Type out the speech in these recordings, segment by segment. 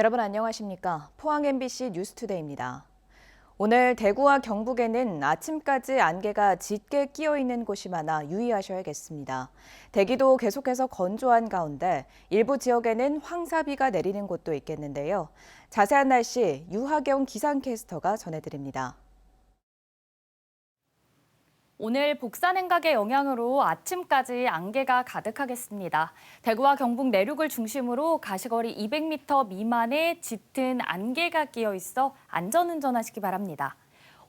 여러분 안녕하십니까? 포항 MBC 뉴스투데이입니다. 오늘 대구와 경북에는 아침까지 안개가 짙게 끼어 있는 곳이 많아 유의하셔야겠습니다. 대기도 계속해서 건조한 가운데 일부 지역에는 황사비가 내리는 곳도 있겠는데요. 자세한 날씨 유하경 기상캐스터가 전해드립니다. 오늘 복사 냉각의 영향으로 아침까지 안개가 가득하겠습니다. 대구와 경북 내륙을 중심으로 가시거리 200m 미만의 짙은 안개가 끼어 있어 안전운전하시기 바랍니다.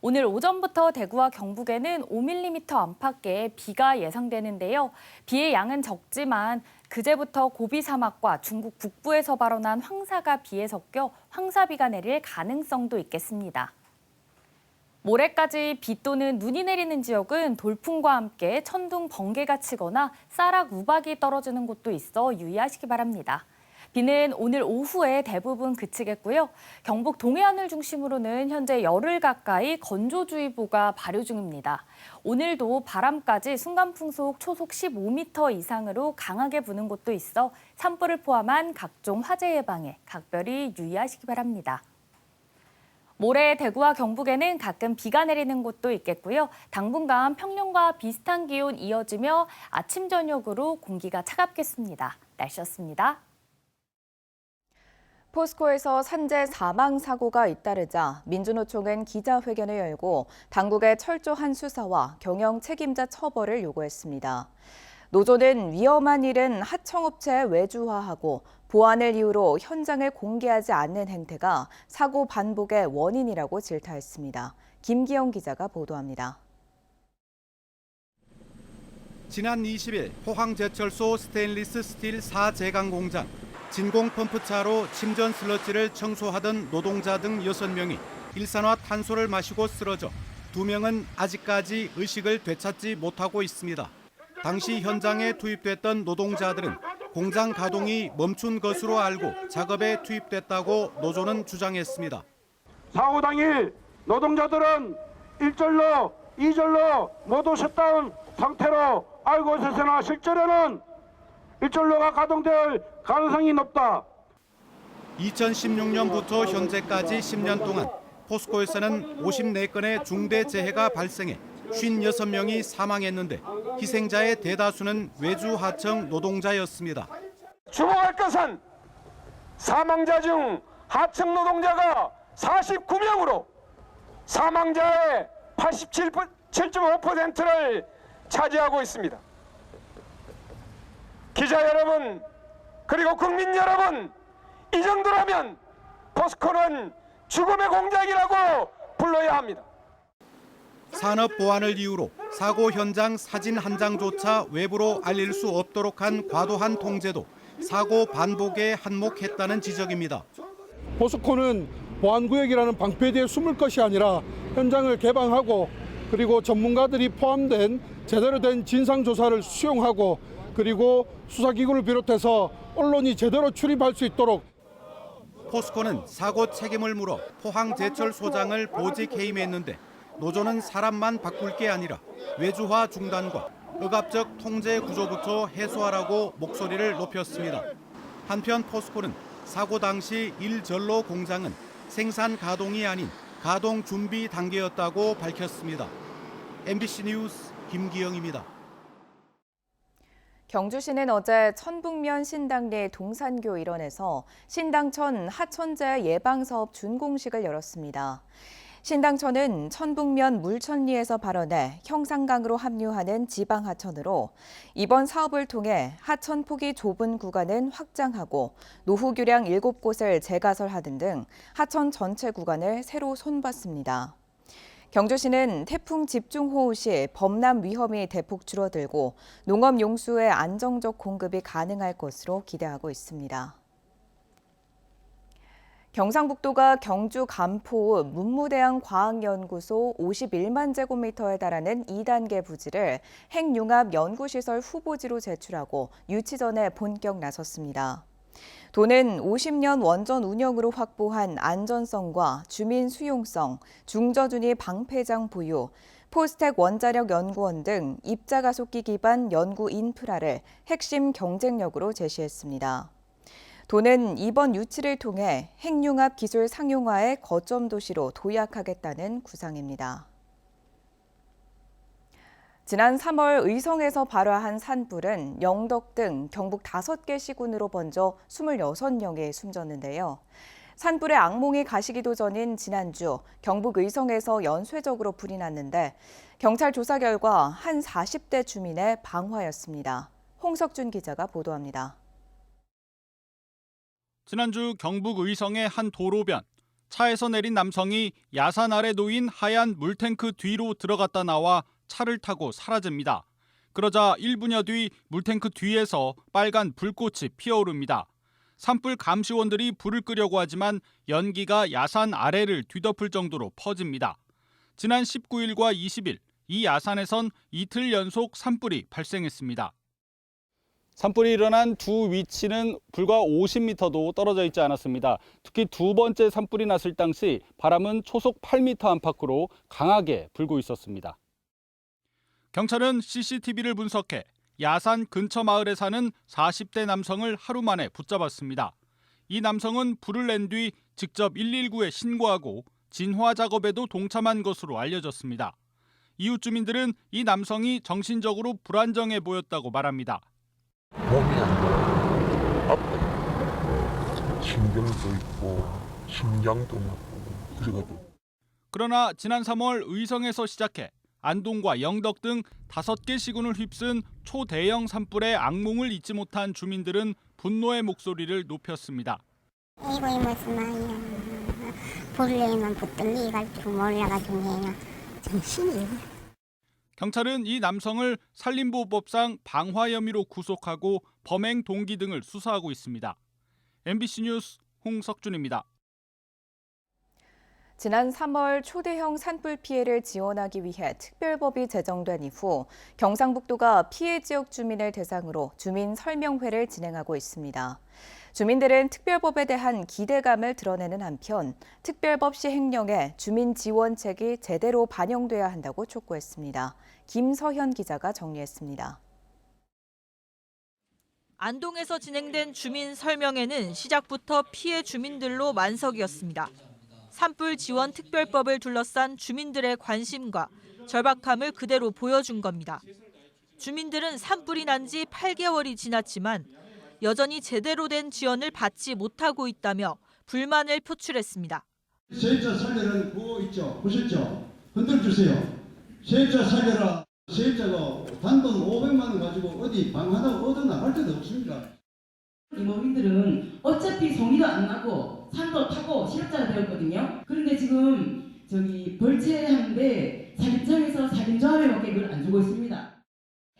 오늘 오전부터 대구와 경북에는 5mm 안팎의 비가 예상되는데요. 비의 양은 적지만 그제부터 고비 사막과 중국 북부에서 발원한 황사가 비에 섞여 황사비가 내릴 가능성도 있겠습니다. 모레까지 비 또는 눈이 내리는 지역은 돌풍과 함께 천둥, 번개가 치거나 쌀락 우박이 떨어지는 곳도 있어 유의하시기 바랍니다. 비는 오늘 오후에 대부분 그치겠고요. 경북 동해안을 중심으로는 현재 열흘 가까이 건조주의보가 발효 중입니다. 오늘도 바람까지 순간풍속 초속 15m 이상으로 강하게 부는 곳도 있어 산불을 포함한 각종 화재 예방에 각별히 유의하시기 바랍니다. 모레 대구와 경북에는 가끔 비가 내리는 곳도 있겠고요. 당분간 평년과 비슷한 기온 이어지며 아침 저녁으로 공기가 차갑겠습니다. 날씨였습니다. 포스코에서 산재 사망 사고가 잇따르자 민주노총은 기자회견을 열고 당국의 철저한 수사와 경영 책임자 처벌을 요구했습니다. 노조는 위험한 일은 하청업체에 외주화하고 보안을 이유로 현장을 공개하지 않는 행태가 사고 반복의 원인이라고 질타했습니다. 김기영 기자가 보도합니다. 지난 20일 포항제철소 스테인리스 스틸 4제강 공장 진공 펌프차로 침전 슬러지를 청소하던 노동자 등 6명이 일산화 탄소를 마시고 쓰러져 2명은 아직까지 의식을 되찾지 못하고 있습니다. 당시 현장에 투입됐던 노동자들은 공장 가동이 멈춘 것으로 알고 작업에 투입됐다고 노조는 주장했습니다. 사고 당일 노동자들은 1절로 2절로 모두 셧다운 상태로 알고 있었으나 실제로는 1절로가 가동될 가능성이 높다. 2016년부터 현재까지 10년 동안 포스코에서는 54건의 중대 재해가 발생해 56명이 사망했는데 희생자의 대다수는 외주 하청 노동자였습니다. 주목할 것은 사망자 중 하청 노동자가 49명으로 사망자의 87.5%를 차지하고 있습니다. 기자 여러분, 그리고 국민 여러분, 이 정도라면 포스코는 죽음의 공작이라고 불러야 합니다. 산업 보안을 이유로 사고 현장 사진 한 장조차 외부로 알릴 수 없도록 한 과도한 통제도 사고 반복에 한몫했다는 지적입니다. 포스코는 보안구역이라는 방패뒤에 숨을 것이 아니라 현장을 개방하고 그리고 전문가들이 포함된 제대로 된 진상조사를 수용하고 그리고 수사기구를 비롯해서 언론이 제대로 출입할 수 있도록 포스코는 사고 책임을 물어 포항제철 소장을 보직 해임했는데 노조는 사람만 바꿀 게 아니라 외주화 중단과 억압적 통제 구조부터 해소하라고 목소리를 높였습니다. 한편 포스코는 사고 당시 일전로 공장은 생산 가동이 아닌 가동 준비 단계였다고 밝혔습니다. MBC 뉴스 김기영입니다. 경주시는 어제 천북면 신당리 동산교 일원에서 신당천 하천재 예방사업 준공식을 열었습니다. 신당천은 천북면 물천리에서 발원해 형상강으로 합류하는 지방 하천으로 이번 사업을 통해 하천 폭이 좁은 구간은 확장하고 노후 교량 7곳을 재가설하는 등 하천 전체 구간을 새로 손봤습니다. 경주시는 태풍 집중호우 시 범람 위험이 대폭 줄어들고 농업 용수의 안정적 공급이 가능할 것으로 기대하고 있습니다. 경상북도가 경주 간포 문무대항 과학연구소 51만 제곱미터에 달하는 2단계 부지를 핵융합 연구시설 후보지로 제출하고 유치 전에 본격 나섰습니다. 도는 50년 원전 운영으로 확보한 안전성과 주민 수용성, 중저준위 방패장 보유, 포스텍 원자력 연구원 등 입자 가속기 기반 연구 인프라를 핵심 경쟁력으로 제시했습니다. 도는 이번 유치를 통해 핵융합 기술 상용화의 거점 도시로 도약하겠다는 구상입니다. 지난 3월 의성에서 발화한 산불은 영덕 등 경북 5개 시군으로 번져 26명이 숨졌는데요. 산불의 악몽이 가시기도 전인 지난주 경북 의성에서 연쇄적으로 불이 났는데 경찰 조사 결과 한 40대 주민의 방화였습니다. 홍석준 기자가 보도합니다. 지난주 경북 의성의 한 도로변 차에서 내린 남성이 야산 아래 놓인 하얀 물탱크 뒤로 들어갔다 나와 차를 타고 사라집니다. 그러자 1분여 뒤 물탱크 뒤에서 빨간 불꽃이 피어오릅니다. 산불 감시원들이 불을 끄려고 하지만 연기가 야산 아래를 뒤덮을 정도로 퍼집니다. 지난 19일과 20일 이 야산에선 이틀 연속 산불이 발생했습니다. 산불이 일어난 두 위치는 불과 50m도 떨어져 있지 않았습니다. 특히 두 번째 산불이 났을 당시 바람은 초속 8m 안팎으로 강하게 불고 있었습니다. 경찰은 CCTV를 분석해 야산 근처 마을에 사는 40대 남성을 하루 만에 붙잡았습니다. 이 남성은 불을 낸 뒤 직접 119에 신고하고 진화 작업에도 동참한 것으로 알려졌습니다. 이웃 주민들은 이 남성이 정신적으로 불안정해 보였다고 말합니다. 몸이 안 좋아요. 아파요. 신경도 있고 심장도 나고 그래가지고 그러나 지난 3월 의성에서 시작해 안동과 영덕 등 다섯 개 시군을 휩쓴 초대형 산불의 악몽을 잊지 못한 주민들은 분노의 목소리를 높였습니다. 이거 무슨 말이야. 볼래만 붙들리 갈줄 몰라가지고 내가 정신이 경찰은 이 남성을 산림보호법상 방화 혐의로 구속하고 범행 동기 등을 수사하고 있습니다. MBC 뉴스 홍석준입니다. 지난 3월 초대형 산불 피해를 지원하기 위해 특별법이 제정된 이후 경상북도가 피해 지역 주민을 대상으로 주민 설명회를 진행하고 있습니다. 주민들은 특별법에 대한 기대감을 드러내는 한편 특별법 시행령에 주민 지원책이 제대로 반영돼야 한다고 촉구했습니다. 김서현 기자가 정리했습니다. 안동에서 진행된 주민 설명회는 시작부터 피해 주민들로 만석이었습니다. 산불 지원 특별법을 둘러싼 주민들의 관심과 절박함을 그대로 보여준 겁니다. 주민들은 산불이 난 지 8개월이 지났지만 여전히 제대로 된 지원을 받지 못하고 있다며 불만을 표출했습니다. 세입자 살려라는 구호 있죠? 보셨죠? 흔들 주세요. 세입자 살려라. 세입자가 단돈 500만 원 가지고 어디 방 하나 얻어 나갈 데도 없습니다. 이모민들은 어차피 성의도 안 나고 산도 타고 실업자가 되었거든요. 그런데 지금 저기 벌채하는데 살림청에서 살림조합에밖에 그걸 안 주고 있습니다.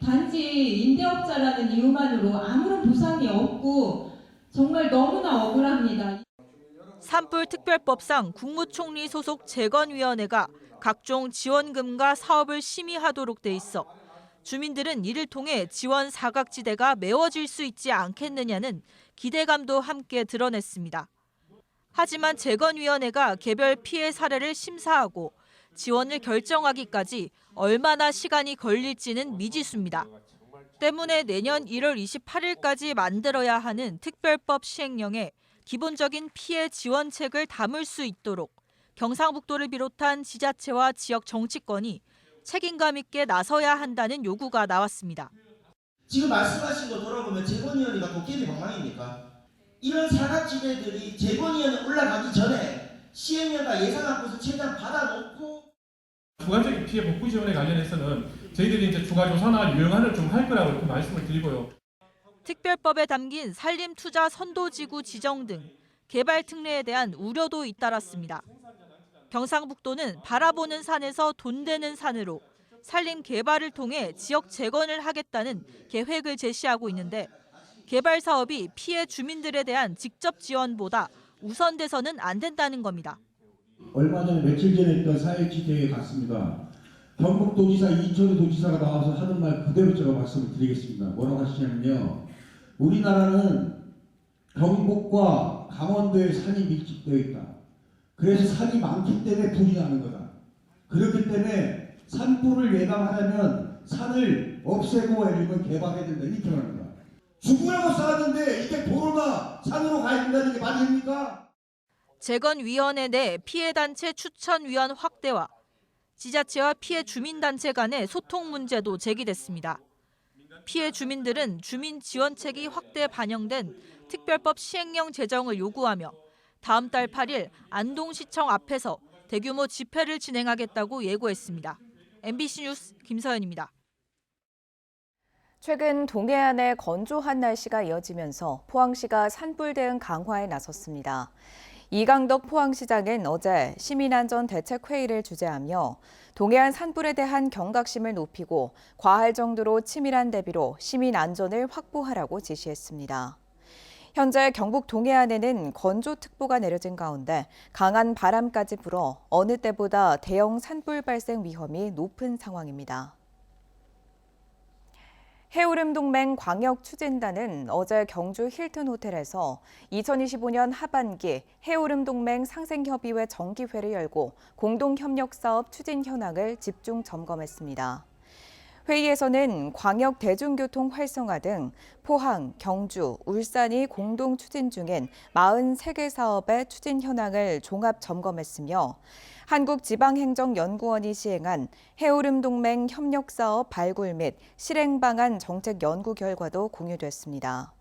단지 임대업자라는 이유만으로 아무런 보상이 없고 정말 너무나 억울합니다. 산불 특별법상 국무총리 소속 재건위원회가 각종 지원금과 사업을 심의하도록 돼 있어 주민들은 이를 통해 지원 사각지대가 메워질 수 있지 않겠느냐는 기대감도 함께 드러냈습니다. 하지만 재건위원회가 개별 피해 사례를 심사하고 지원을 결정하기까지 얼마나 시간이 걸릴지는 미지수입니다. 때문에 내년 1월 28일까지 만들어야 하는 특별법 시행령에 기본적인 피해 지원책을 담을 수 있도록 경상북도를 비롯한 지자체와 지역 정치권이 책임감 있게 나서야 한다는 요구가 나왔습니다. 지금 말씀하신 거 돌아보면 재건위원회가 도깨비 방망입니까? 이런 사각지대들이 재건위원회 올라가기 전에 시행령과 예산안고서 최대한 받아놓고 주관적인 피해 복구 지원에 관련해서는 저희들이 이제 추가 조사나 유형안을 좀 할 거라고 이렇게 말씀을 드리고요. 특별법에 담긴 산림 투자 선도지구 지정 등 개발 특례에 대한 우려도 잇따랐습니다. 경상북도는 바라보는 산에서 돈 되는 산으로 산림 개발을 통해 지역 재건을 하겠다는 계획을 제시하고 있는데 개발 사업이 피해 주민들에 대한 직접 지원보다 우선돼서는 안 된다는 겁니다. 얼마 전에 며칠 전에 있던 사회지대에 갔습니다. 경북도지사 이천우 도지사가 나와서 하는 말 그대로 제가 말씀을 드리겠습니다. 뭐라고 하시냐면요. 우리나라는 경북과 강원도에 산이 밀집되어 있다. 그래서 산이 많기 때문에 불이 나는 거다. 그렇기 때문에 산불을 예방하려면 산을 없애고 아니면 개방해야 된다. 이렇게 말합니다. 죽으라고 싸웠는데 이제 도로나 산으로 가야 된다는 게 말이 됩니까? 재건위원회 내 피해단체 추천위원 확대와 지자체와 피해 주민단체 간의 소통 문제도 제기됐습니다. 피해 주민들은 주민 지원책이 확대 반영된 특별법 시행령 제정을 요구하며 다음 달 8일 안동시청 앞에서 대규모 집회를 진행하겠다고 예고했습니다. MBC 뉴스 김서연입니다. 최근 동해안의 건조한 날씨가 이어지면서 포항시가 산불 대응 강화에 나섰습니다. 이강덕 포항시장은 어제 시민안전대책회의를 주재하며 동해안 산불에 대한 경각심을 높이고 과할 정도로 치밀한 대비로 시민 안전을 확보하라고 지시했습니다. 현재 경북 동해안에는 건조특보가 내려진 가운데 강한 바람까지 불어 어느 때보다 대형 산불 발생 위험이 높은 상황입니다. 해오름 동맹 광역 추진단은 어제 경주 힐튼 호텔에서 2025년 하반기 해오름 동맹 상생협의회 정기회를 열고 공동 협력 사업 추진 현황을 집중 점검했습니다. 회의에서는 광역 대중교통 활성화 등 포항, 경주, 울산이 공동 추진 중인 43개 사업의 추진 현황을 종합 점검했으며 한국지방행정연구원이 시행한 해오름 동맹 협력 사업 발굴 및 실행 방안 정책 연구 결과도 공유됐습니다.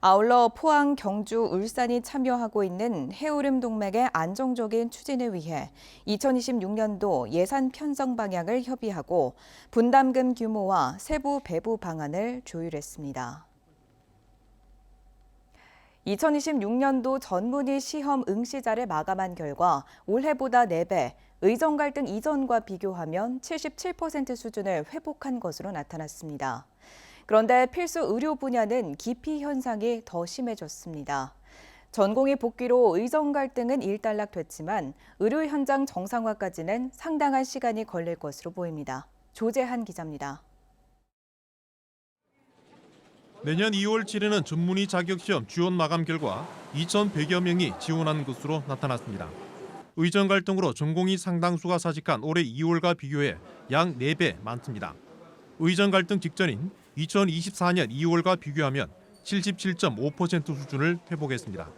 아울러 포항, 경주, 울산이 참여하고 있는 해오름 동맥의 안정적인 추진을 위해 2026년도 예산 편성 방향을 협의하고 분담금 규모와 세부 배부 방안을 조율했습니다. 2026년도 전문의 시험 응시자를 마감한 결과 올해보다 4배, 의정 갈등 이전과 비교하면 77% 수준을 회복한 것으로 나타났습니다. 그런데 필수 의료 분야는 기피 현상이 더 심해졌습니다. 전공의 복귀로 의정 갈등은 일단락됐지만 의료 현장 정상화까지는 상당한 시간이 걸릴 것으로 보입니다. 조재한 기자입니다. 내년 2월 치르는 전문의 자격시험 지원 마감 결과 2,100여 명이 지원한 것으로 나타났습니다. 의정 갈등으로 전공의 상당수가 사직한 올해 2월과 비교해 약 4배 많습니다. 의정 갈등 직전인 2024년 2월과 비교하면 77.5% 수준을 회복했습니다.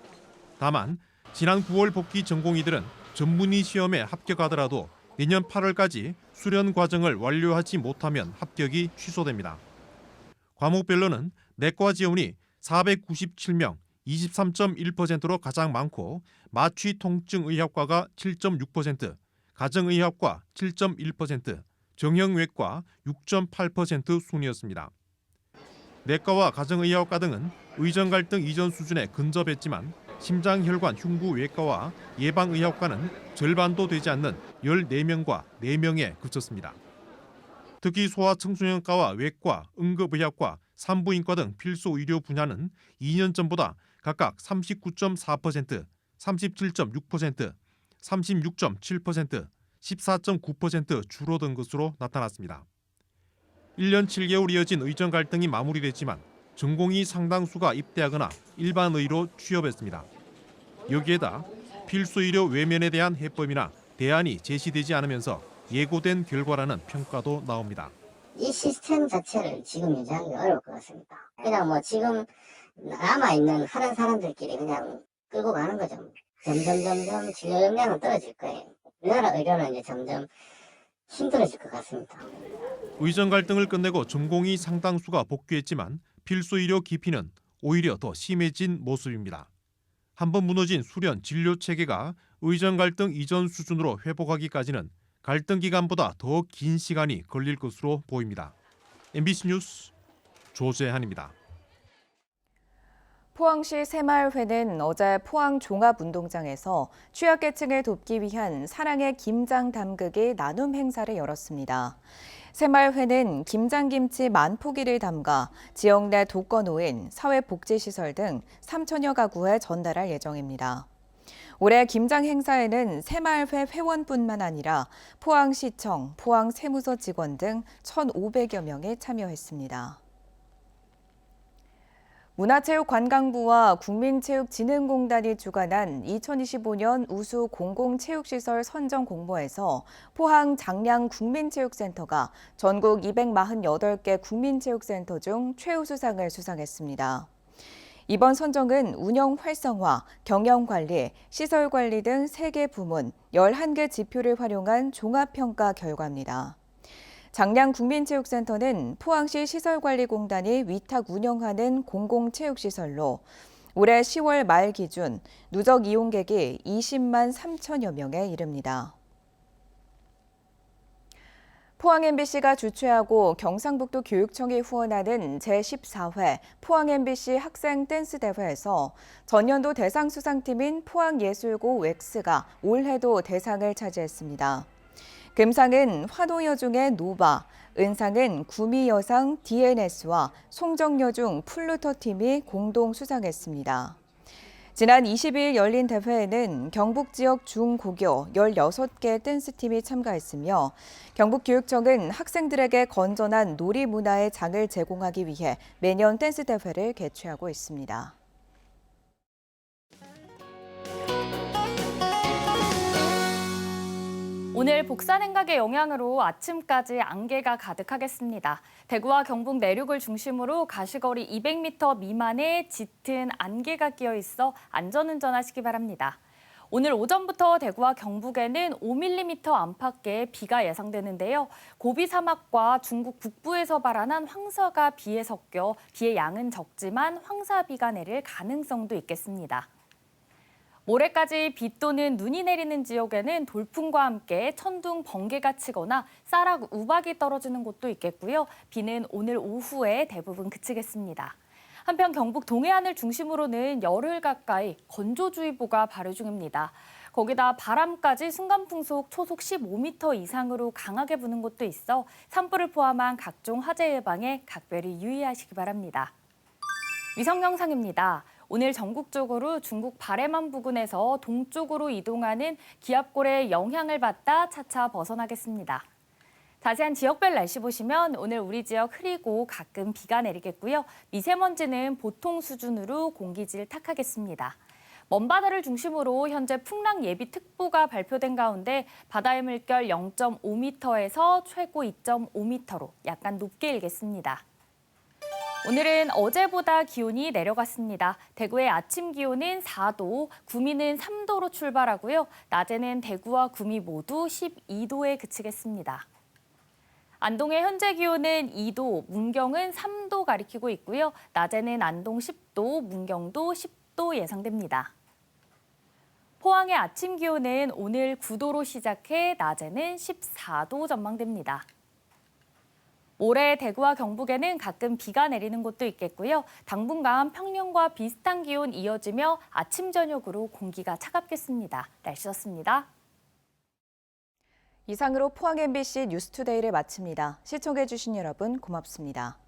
다만 지난 9월 복귀 전공의들은 전문의 시험에 합격하더라도 내년 8월까지 수련 과정을 완료하지 못하면 합격이 취소됩니다. 과목별로는 내과 지원이 497명, 23.1%로 가장 많고 마취 통증 의학과가 7.6%, 가정의학과 7.1%, 정형외과 6.8% 순이었습니다. 내과와 가정의학과 등은 의정 갈등 이전 수준에 근접했지만 심장혈관 흉부외과와 예방의학과는 절반도 되지 않는 14명과 4명에 그쳤습니다. 특히 소아 청소년과와 외과, 응급의학과, 산부인과 등 필수 의료 분야는 2년 전보다 각각 39.4%, 37.6%, 36.7%, 14.9% 줄어든 것으로 나타났습니다. 1년 7개월 이어진 의정 갈등이 마무리됐지만 전공의 상당수가 입대하거나 일반 의로 취업했습니다. 여기에다 필수 의료 외면에 대한 해법이나 대안이 제시되지 않으면서 예고된 결과라는 평가도 나옵니다. 이 시스템 자체를 지금 유지하기 어려울 것 같습니다. 그냥 뭐 지금 남아있는 하는 사람들끼리 그냥 끌고 가는 거죠. 점점 점점 진료 역량은 떨어질 거예요. 우리나라 의료는 이제 점점 힘들어질 것 같습니다. 의정 갈등을 끝내고 전공의 상당수가 복귀했지만 필수 의료 기피는 오히려 더 심해진 모습입니다. 한번 무너진 수련 진료 체계가 의정 갈등 이전 수준으로 회복하기까지는 갈등 기간보다 더 긴 시간이 걸릴 것으로 보입니다. MBC 뉴스 조재한입니다. 포항시 새마을회는 어제 포항 종합운동장에서 취약계층을 돕기 위한 사랑의 김장 담그기 나눔 행사를 열었습니다. 새마을회는 김장김치 만 포기를 담가 지역 내 독거노인, 사회복지시설 등 3천여 가구에 전달할 예정입니다. 올해 김장 행사에는 새마을회 회원뿐만 아니라 포항시청, 포항세무서 직원 등 1,500여 명이 참여했습니다. 문화체육관광부와 국민체육진흥공단이 주관한 2025년 우수 공공체육시설 선정 공모에서 포항 장량 국민체육센터가 전국 248개 국민체육센터 중 최우수상을 수상했습니다. 이번 선정은 운영 활성화, 경영 관리, 시설 관리 등 3개 부문 11개 지표를 활용한 종합평가 결과입니다. 장량 국민체육센터는 포항시 시설관리공단이 위탁 운영하는 공공체육시설로 올해 10월 말 기준 누적 이용객이 20만 3천여 명에 이릅니다. 포항 MBC가 주최하고 경상북도 교육청이 후원하는 제14회 포항 MBC 학생 댄스 대회에서 전년도 대상 수상팀인 포항예술고 웩스가 올해도 대상을 차지했습니다. 금상은 환호여중의 노바, 은상은 구미여상 DNS와 송정여중 플루터 팀이 공동 수상했습니다. 지난 22일 열린 대회에는 경북 지역 중고교 16개 댄스팀이 참가했으며 경북교육청은 학생들에게 건전한 놀이 문화의 장을 제공하기 위해 매년 댄스 대회를 개최하고 있습니다. 오늘 복사 냉각의 영향으로 아침까지 안개가 가득하겠습니다. 대구와 경북 내륙을 중심으로 가시거리 200m 미만의 짙은 안개가 끼어 있어 안전운전하시기 바랍니다. 오늘 오전부터 대구와 경북에는 5mm 안팎의 비가 예상되는데요. 고비 사막과 중국 북부에서 발한한 황사가 비에 섞여 비의 양은 적지만 황사비가 내릴 가능성도 있겠습니다. 모레까지 비 또는 눈이 내리는 지역에는 돌풍과 함께 천둥, 번개가 치거나 쌀락, 우박이 떨어지는 곳도 있겠고요. 비는 오늘 오후에 대부분 그치겠습니다. 한편 경북 동해안을 중심으로는 열흘 가까이 건조주의보가 발효 중입니다. 거기다 바람까지 순간풍속 초속 15m 이상으로 강하게 부는 곳도 있어 산불을 포함한 각종 화재 예방에 각별히 유의하시기 바랍니다. 위성 영상입니다. 오늘 전국적으로 중국 바레만 부근에서 동쪽으로 이동하는 기압골의 영향을 받다 차차 벗어나겠습니다. 자세한 지역별 날씨 보시면 오늘 우리 지역 흐리고 가끔 비가 내리겠고요. 미세먼지는 보통 수준으로 공기질 탁하겠습니다. 먼바다를 중심으로 현재 풍랑 예비 특보가 발표된 가운데 바다의 물결 0.5m에서 최고 2.5m로 약간 높게 일겠습니다. 오늘은 어제보다 기온이 내려갔습니다. 대구의 아침 기온은 4도, 구미는 3도로 출발하고요. 낮에는 대구와 구미 모두 12도에 그치겠습니다. 안동의 현재 기온은 2도, 문경은 3도 가리키고 있고요. 낮에는 안동 10도, 문경도 10도 예상됩니다. 포항의 아침 기온은 오늘 9도로 시작해 낮에는 14도 전망됩니다. 올해 대구와 경북에는 가끔 비가 내리는 곳도 있겠고요. 당분간 평년과 비슷한 기온 이어지며 아침 저녁으로 공기가 차갑겠습니다. 날씨였습니다. 이상으로 포항 MBC 뉴스투데이를 마칩니다. 시청해주신 여러분 고맙습니다.